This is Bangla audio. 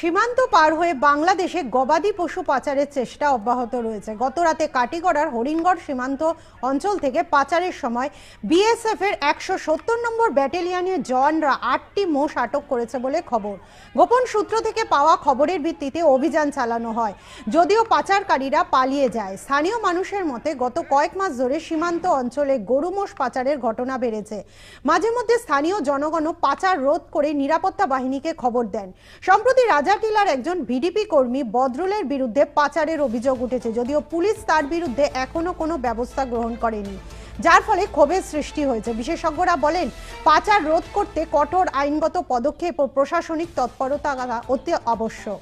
সীমান্ত পার হয়ে বাংলাদেশে গবাদি পশু পাচারের চেষ্টা অব্যাহত রয়েছে। গত রাতে কাটিগড়ার হরিণগড় সীমান্ত অঞ্চল থেকে পাচারের সময় বিএসএফ এর একশো সত্তর নম্বর ব্যাটালিয়নের জওয়ানরা আটটি মোষ আটক করেছে বলে খবর। গোপন সূত্র থেকে পাওয়া খবরের ভিত্তিতে অভিযান চালানো হয়। যদিও পাচারকারীরা পালিয়ে যায়। স্থানীয় মানুষের মতে গত কয়েক মাস ধরে সীমান্ত অঞ্চলে গরু মোষ পাচারের ঘটনা বেড়েছে। মাঝে মধ্যে স্থানীয় জনগণও পাচার রোধ করে নিরাপত্তা বাহিনীকে খবর দেন। সম্প্রতি রাজাটিলার একজন ভিডিপি কর্মী বদরুলের বিরুদ্ধে পাচারের অভিযোগ উঠেছে, যদিও পুলিশ তার বিরুদ্ধে এখনও কোনো ব্যবস্থা গ্রহণ করেনি, যার ফলে ক্ষোভের সৃষ্টি হয়েছে। বিশেষজ্ঞরা বলেন, পাচার রোধ করতে কঠোর আইনগত পদক্ষেপ ও প্রশাসনিক তৎপরতা অতি আবশ্যক।